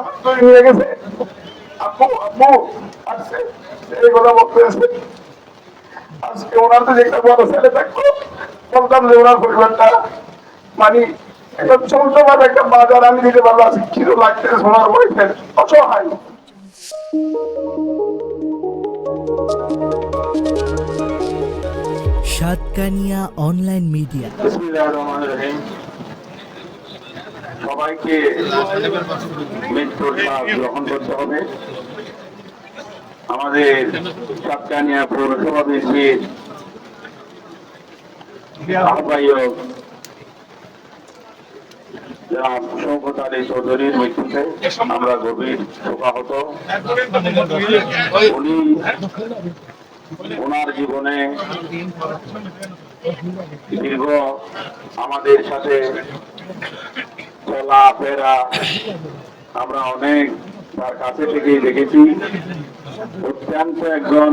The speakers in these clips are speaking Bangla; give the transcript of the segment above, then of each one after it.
আমার তৈরি হয়ে গেছে। আপু আপু আসছে এই কথা বলতেছে আজকে ওনার তো যে বড় ছেলে থাকতো বলতাম যে ওনার পরিবারটা মানে একটা ছোট ভাবে একটা বাজার আমি দিতে পারব আজকে ওনার ওয়াইফের অসহায়। Satkania online media. বিসমিল্লাহির রহমানির রহিম। সবাইকে মৃত্যুর গ্রহণ করতে হবে। আমাদের সাতকানিয়া পৌরসভা বিএনপির আহ্বায়ক চৌধুরীর মৃত্যুতে আমরা গভীর উনি ওনার জীবনে দীর্ঘ আমাদের সাথে চলাফেরা। আমরা অনেক তার কাছে থেকেই দেখেছি। অত্যন্ত একজন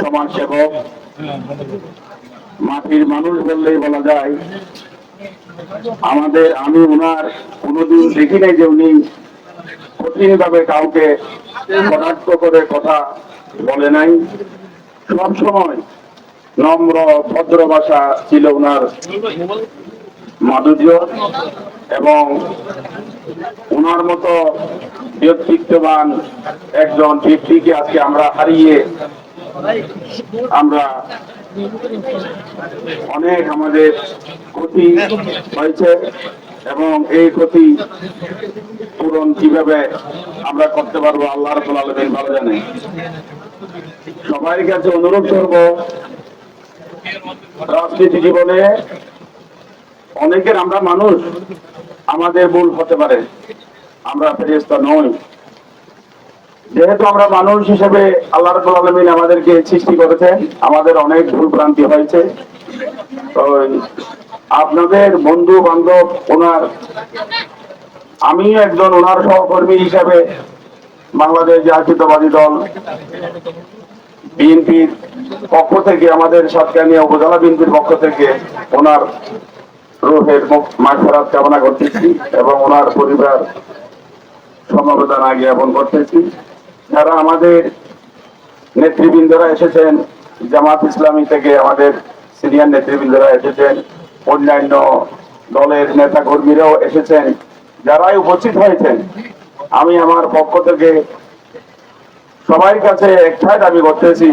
সমাজ সেবক মাটির মানুষ বললেই বলা যায়, আমাদের, আমি ওনার কোনোদিন দেখি নাই যে উনি কঠিন ভাবে কাউকে কটাক্ষ করে কথা বলে নাই। সব সময় নম্র, ভদ্র ভাষা ছিল ওনার। মাধুর্য এবং ওনার মতো ব্যক্তিত্ববান একজন ব্যক্তিকে আজকে আমরা হারিয়ে আমরা অনেক আমাদের ক্ষতি হয়েছে এবং এই ক্ষতি পূরণ কীভাবে আমরা করতে পারব আল্লাহ রবুল আলমিন ভালো জানে সবার কাছে অনুরোধ করব, রাজনীতি জীবনে অনেকের আমরা মানুষ, আমাদের ভুল হতে পারে। আমরা ফেরেস্তা নই। যেহেতু আমরা মানুষ হিসেবে আল্লাহ রবুল আলমিন আমাদেরকে সৃষ্টি করেছেন, আমাদের অনেক ভুল ভ্রান্তি হয়েছে। আপনাদের বন্ধু বান্ধব ওনার আমিও একজন ওনার সহকর্মী হিসেবে বাংলাদেশ জাতীয়তাবাদী দল, বিএনপির পক্ষ থেকে, আমাদের সাতকানিয়া উপজেলা বিএনপির পক্ষ থেকে ওনার রোহের মাঠফেরাত কামনা করতেছি এবং ওনার পরিবার সমবেদনা জ্ঞাপন করতেছি। যারা আমাদের নেতৃবৃন্দরা এসেছেন, জামাত ইসলামী থেকে আমাদের সিনিয়র নেতৃবৃন্দরা এসেছেন, অন্যান্য দলের নেতা কর্মীরাও এসেছেন, যারাই উপস্থিত হয়েছেন, আমি আমার পক্ষ থেকে সবার কাছে একটাই দাবি করতেছি,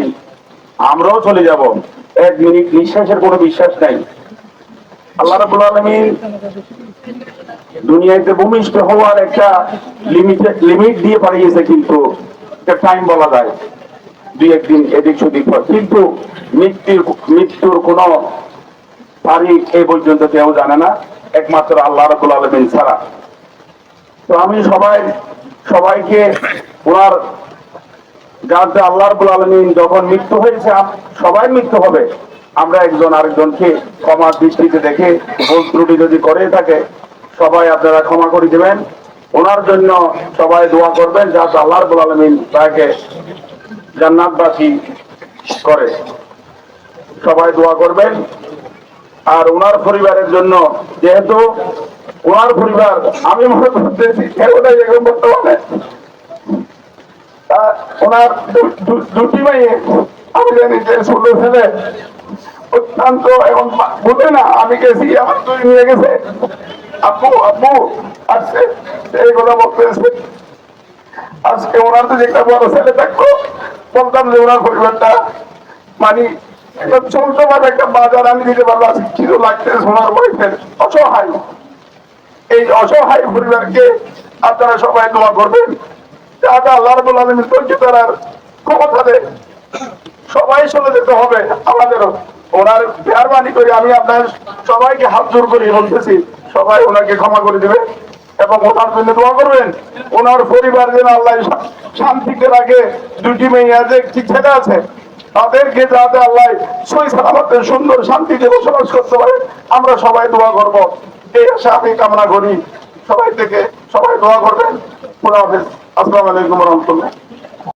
আমরাও চলে যাব। এক মিনিট নিঃশ্বাসের কোনো বিশ্বাস নাই। আল্লাহ রাবুল আলমিন দুনিয়াতে ভূমিষ্ঠ হওয়ার একটা লিমিট লিমিট দিয়ে পাঠিয়েছে কিন্তু টাইম বলা যায়। দুই একদিন এদিক সেদিক পর কিন্তু মৃত্যুর মৃত্যুর কোনো তারিখ এই পর্যন্ত কেউ জানে না। একমাত্র আল্লাহ রাবুল আলমিন ছাড়া। তো আমি সবাই, সবাইকে ওনার যাতে আল্লাহ রাব্বুল আলামিন যখন মৃত্যু হয়েছে সবাই মৃত্যু হবে। আমরা একজন আরেকজনকে ক্ষমা দৃষ্টিতে দেখে ভুল ত্রুটি যদি করে থাকে, সবাই আপনারা ক্ষমা করে দেবেন। ওনার জন্য সবাই দোয়া করবেন, যাতে আল্লাহ আলামিন তাকে জান্নাতবাসী করে। সবাই দোয়া করবেন। আর ওনার পরিবারের জন্য, যেহেতু ওনার পরিবার, আমি মনে করতেছি কেউটাই এখন বর্তমানে ওনার দুটি মেয়ে। আমি জানি যে ছোট ছেলে। অত্যন্ত বুঝে না, আমি গেছি, আমার নিয়ে গেছে। আপু আপু, আসছে, এই কথা আজকে ওনার তো যে একটা বড় ছেলে বলতাম যে ওনার পরিবারটা মানে একটা একটা বাজার, আমি দিতে পারব, আজকে অসহায়। এই অসহায় পরিবারকে আপনারা সবাই দোয়া করবেন। আল্লাহ সবাই চলে যেতে হবে আমাদেরও। ওনার মেহরবানি করে আমি আপনার সবাইকে হাত জোর করে বলতেছি, সবাই ওনাকে ক্ষমা করে দেবে এবং ওনার জন্য দোয়া করবেন। ওনার পরিবার যেন আল্লাহ শান্তিতে রাখে। দুটি মেয়ে আছে, একটি ছেলে আছে। তাদেরকে যাতে আল্লাহ সই সালামতে সুন্দর শান্তিতে বসবাস করতে পারে, আমরা সবাই দোয়া করব। এই আশা আমি কামনা করি। সবাই থেকে সবাই দোয়া করবেন। হাফেজ। আসসালামু আলাইকুম রহমতুল্লাহ।